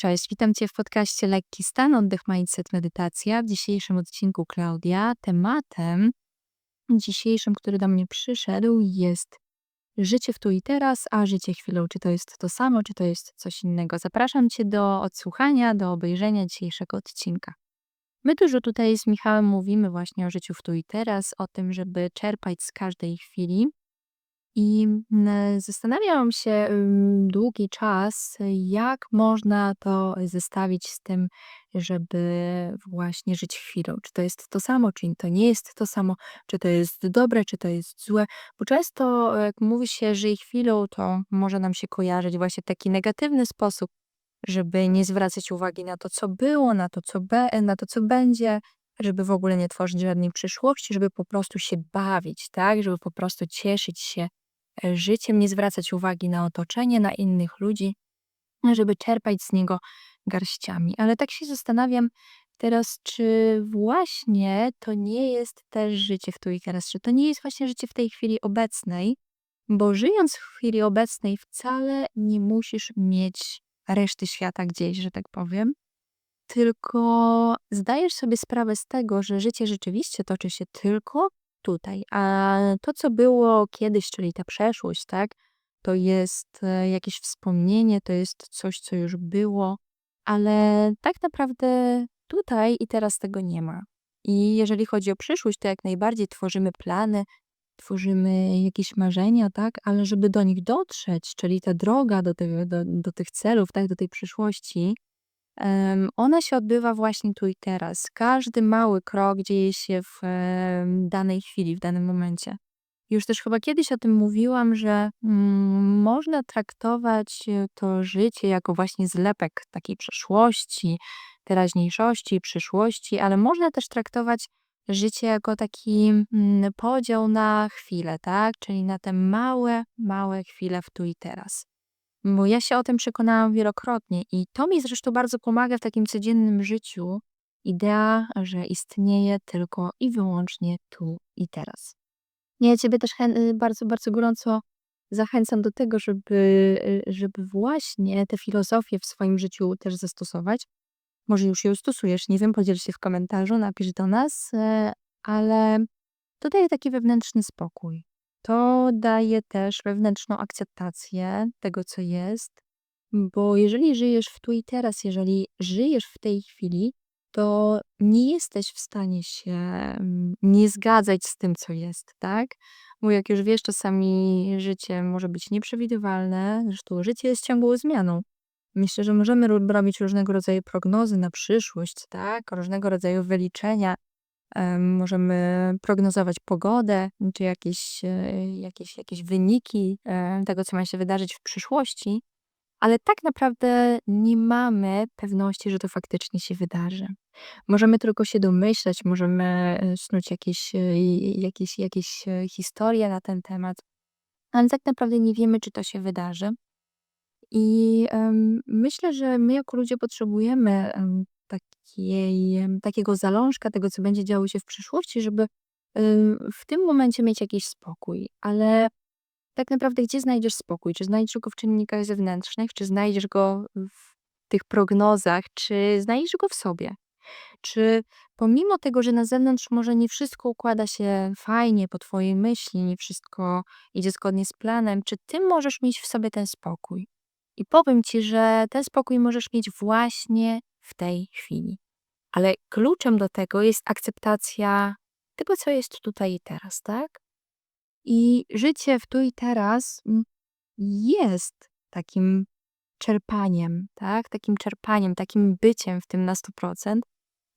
Cześć, witam Cię w podcaście Lekki Stan, Oddech, Mindset, Medytacja. W dzisiejszym odcinku Klaudia tematem dzisiejszym, który do mnie przyszedł jest życie w tu i teraz, a życie chwilą. Czy to jest to samo, czy to jest coś innego? Zapraszam Cię do odsłuchania, do obejrzenia dzisiejszego odcinka. My dużo tutaj z Michałem mówimy właśnie o życiu w tu i teraz, o tym, żeby czerpać z każdej chwili, i mm, zastanawiałam się długi czas, jak można to zestawić z tym, żeby właśnie żyć chwilą. Czy to jest to samo, czy to nie jest to samo, czy to jest dobre, czy to jest złe. Bo często, jak mówi się, żyj chwilą, to może nam się kojarzyć właśnie taki negatywny sposób, żeby nie zwracać uwagi na to, co było, na to, co, be, na to, co będzie, żeby w ogóle nie tworzyć żadnej przyszłości, żeby po prostu się bawić, tak? Żeby po prostu cieszyć się życiem, nie zwracać uwagi na otoczenie, na innych ludzi, żeby czerpać z niego garściami. Ale tak się zastanawiam teraz, czy właśnie to nie jest też życie w tu i teraz, czy to nie jest właśnie życie w tej chwili obecnej, bo żyjąc w chwili obecnej wcale nie musisz mieć reszty świata gdzieś, że tak powiem, tylko zdajesz sobie sprawę z tego, że życie rzeczywiście toczy się tylko tutaj. A to, co było kiedyś, czyli ta przeszłość, tak, to jest e, jakieś wspomnienie, to jest coś, co już było, ale tak naprawdę tutaj i teraz tego nie ma. I jeżeli chodzi o przyszłość, to jak najbardziej tworzymy plany, tworzymy jakieś marzenia, tak, ale żeby do nich dotrzeć, czyli ta droga do, tego, do, do tych celów, tak, do tej przyszłości, ona się odbywa właśnie tu i teraz. Każdy mały krok dzieje się w, danej chwili, w danym momencie. Już też chyba kiedyś o tym mówiłam, że, mm, można traktować, e, to życie jako właśnie zlepek takiej przeszłości, teraźniejszości, przyszłości, ale można też traktować życie jako taki, mm, podział na chwile, tak? Czyli na te małe, małe chwile w tu i teraz. Bo ja się o tym przekonałam wielokrotnie i to mi zresztą bardzo pomaga w takim codziennym życiu. Idea, że istnieje tylko i wyłącznie tu i teraz. Ja Ciebie też y, bardzo, bardzo gorąco zachęcam do tego, żeby, y, żeby właśnie te filozofie w swoim życiu też zastosować. Może już ją stosujesz, nie wiem, podziel się w komentarzu, napisz do nas, e, ale to daje taki wewnętrzny spokój. To daje też wewnętrzną akceptację tego, co jest, bo jeżeli żyjesz w tu i teraz, jeżeli żyjesz w tej chwili, to nie jesteś w stanie się mm, nie zgadzać z tym, co jest, tak? Bo jak już wiesz, czasami życie może być nieprzewidywalne, zresztą życie jest ciągłą zmianą. Myślę, że możemy robić różnego rodzaju prognozy na przyszłość, tak? Różnego rodzaju wyliczenia, Możemy prognozować pogodę, czy jakieś, e, jakieś, jakieś wyniki e, tego, co ma się wydarzyć w przyszłości, ale tak naprawdę nie mamy pewności, że to faktycznie się wydarzy. Możemy tylko się domyślać, możemy e, snuć jakieś, jakieś, jakieś historie na ten temat, ale tak naprawdę nie wiemy, czy to się wydarzy. I myślę, że my jako ludzie potrzebujemy takiej, takiego zalążka tego, co będzie działo się w przyszłości, żeby w tym momencie mieć jakiś spokój. Ale tak naprawdę gdzie znajdziesz spokój? Czy znajdziesz go w czynnikach zewnętrznych, czy znajdziesz go w tych prognozach, czy znajdziesz go w sobie? Czy pomimo tego, że na zewnątrz może nie wszystko układa się fajnie po twojej myśli, nie wszystko idzie zgodnie z planem, czy ty możesz mieć w sobie ten spokój? I powiem ci, że ten spokój możesz mieć właśnie w tej chwili. Ale kluczem do tego jest akceptacja tego, co jest tutaj i teraz, tak? I życie w tu i teraz mm, jest takim czerpaniem, tak? Takim czerpaniem, takim byciem w tym na 100%.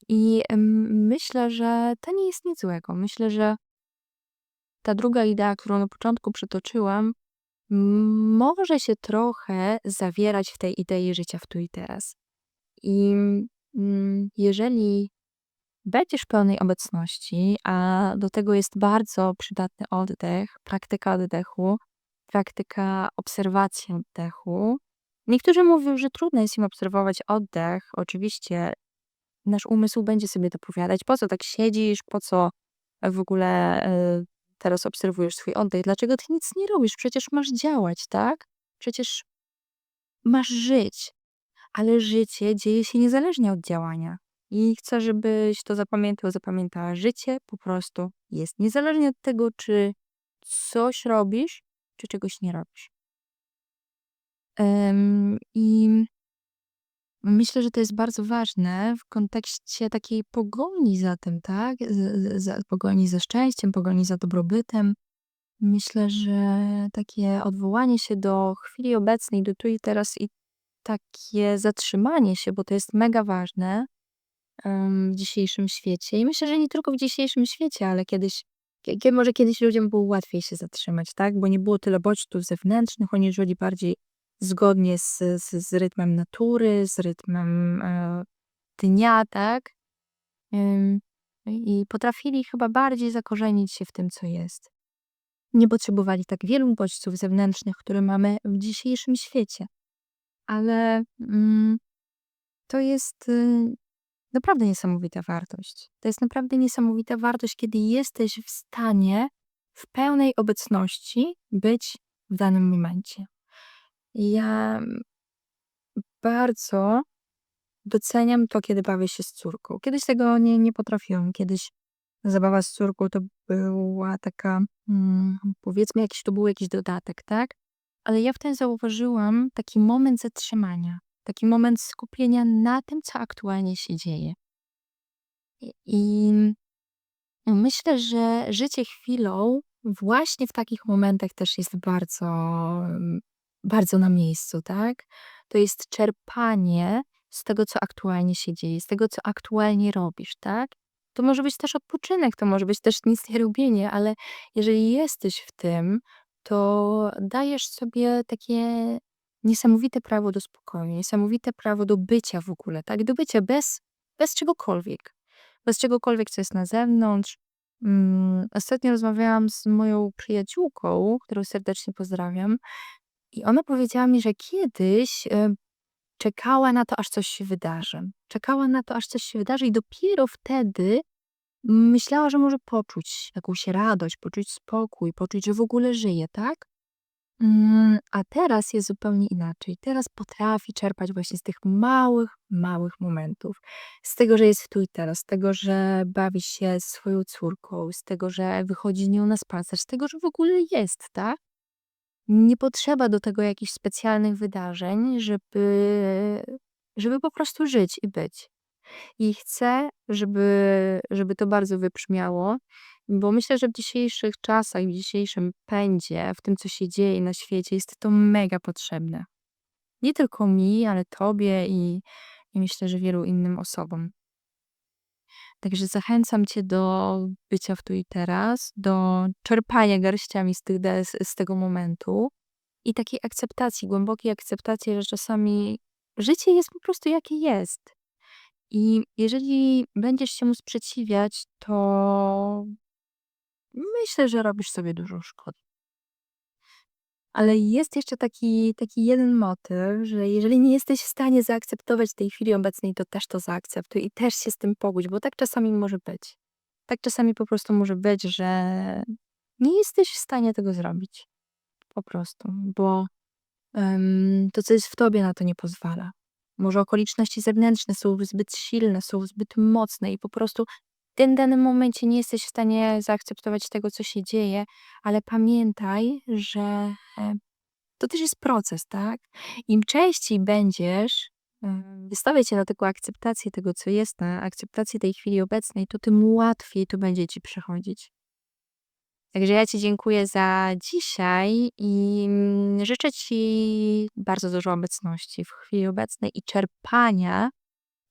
I myślę, że to nie jest nic złego. Myślę, że ta druga idea, którą na początku przytoczyłam, może się trochę zawierać w tej idei życia w tu i teraz. I mm, jeżeli będziesz w pełnej obecności, a do tego jest bardzo przydatny oddech, praktyka oddechu, praktyka obserwacji oddechu. Niektórzy mówią, że trudno jest im obserwować oddech. Oczywiście nasz umysł będzie sobie dopowiadać, po co tak siedzisz, po co w ogóle y, teraz obserwujesz swój oddech, dlaczego ty nic nie robisz? Przecież masz działać, tak? Przecież masz żyć. Ale życie dzieje się niezależnie od działania. I chcę, żebyś to zapamiętał, zapamiętała. Życie po prostu jest niezależnie od tego, czy coś robisz, czy czegoś nie robisz. I myślę, że to jest bardzo ważne w kontekście takiej pogoni za tym, tak? Z, za, pogoni ze szczęściem, pogoni za dobrobytem. Myślę, że takie odwołanie się do chwili obecnej, do tu i teraz i takie zatrzymanie się, bo to jest mega ważne w dzisiejszym świecie. I myślę, że nie tylko w dzisiejszym świecie, ale kiedyś, kie- może kiedyś ludziom było łatwiej się zatrzymać, tak? Bo nie było tyle bodźców zewnętrznych, oni żyli bardziej zgodnie z, z, z rytmem natury, z rytmem e, dnia, tak? I potrafili chyba bardziej zakorzenić się w tym, co jest. Nie potrzebowali tak wielu bodźców zewnętrznych, które mamy w dzisiejszym świecie. Ale mm, to jest y, naprawdę niesamowita wartość. To jest naprawdę niesamowita wartość, kiedy jesteś w stanie w pełnej obecności być w danym momencie. Ja bardzo doceniam to, kiedy bawię się z córką. Kiedyś tego nie, nie potrafiłam. Kiedyś zabawa z córką to była taka, mm, powiedzmy, jakiś to był jakiś dodatek, tak? Ale ja wtedy zauważyłam taki moment zatrzymania, taki moment skupienia na tym, co aktualnie się dzieje. I, myślę, że życie chwilą właśnie w takich momentach też jest bardzo, bardzo na miejscu, tak? To jest czerpanie z tego, co aktualnie się dzieje, z tego, co aktualnie robisz, tak? To może być też odpoczynek, to może być też nic nie robienie, ale jeżeli jesteś w tym, to dajesz sobie takie niesamowite prawo do spokoju, niesamowite prawo do bycia w ogóle, tak? Do bycia bez, bez czegokolwiek. Bez czegokolwiek, co jest na zewnątrz. Mm, ostatnio rozmawiałam z moją przyjaciółką, którą serdecznie pozdrawiam, i ona powiedziała mi, że kiedyś e, czekała na to, aż coś się wydarzy. Czekała na to, aż coś się wydarzy, i dopiero wtedy myślała, że może poczuć jakąś radość, poczuć spokój, poczuć, że w ogóle żyje, tak? Mm, a teraz jest zupełnie inaczej. Teraz potrafi czerpać właśnie z tych małych, małych momentów. Z tego, że jest tu i teraz, z tego, że bawi się swoją córką, z tego, że wychodzi z nią na spacer, z tego, że w ogóle jest, tak? Nie potrzeba do tego jakichś specjalnych wydarzeń, żeby, żeby po prostu żyć i być. I chcę, żeby, żeby to bardzo wybrzmiało, bo myślę, że w dzisiejszych czasach, w dzisiejszym pędzie, w tym, co się dzieje na świecie, jest to mega potrzebne. Nie tylko mi, ale tobie i, i myślę, że wielu innym osobom. Także zachęcam cię do bycia w tu i teraz, do czerpania garściami z, tych, z tego momentu i takiej akceptacji, głębokiej akceptacji, że czasami życie jest po prostu jakie jest. I jeżeli będziesz się mu sprzeciwiać, to myślę, że robisz sobie dużo szkody. Ale jest jeszcze taki, taki jeden motyw, że jeżeli nie jesteś w stanie zaakceptować tej chwili obecnej, to też to zaakceptuj i też się z tym pogódź, bo tak czasami może być. Tak czasami po prostu może być, że nie jesteś w stanie tego zrobić. Po prostu, bo to, co jest w tobie, na to nie pozwala. Może okoliczności zewnętrzne są zbyt silne, są zbyt mocne i po prostu w tym danym momencie nie jesteś w stanie zaakceptować tego, co się dzieje, ale pamiętaj, że e, to też jest proces, tak? Im częściej będziesz em, wystawiać się na taką akceptację tego, co jest, na akceptację tej chwili obecnej, to tym łatwiej to będzie ci przechodzić. Także ja Ci dziękuję za dzisiaj i mm, życzę Ci bardzo dużo obecności w chwili obecnej i czerpania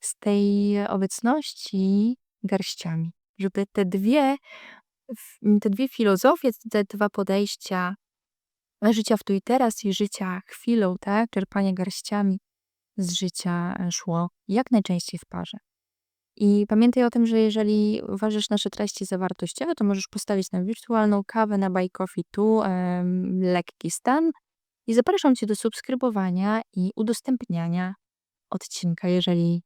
z tej obecności garściami. Żeby te dwie, te dwie filozofie, te dwa podejścia życia w tu i teraz i życia chwilą, tak, czerpania garściami z życia szło jak najczęściej w parze. I pamiętaj o tym, że jeżeli uważasz nasze treści za wartościowe, to możesz postawić na wirtualną kawę na Buy Coffee tu, em, lekki stan. I zapraszam Cię do subskrybowania i udostępniania odcinka, jeżeli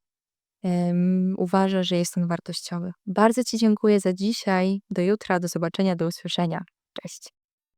em, uważasz, że jest on wartościowy. Bardzo Ci dziękuję za dzisiaj. Do jutra, do zobaczenia, do usłyszenia. Cześć.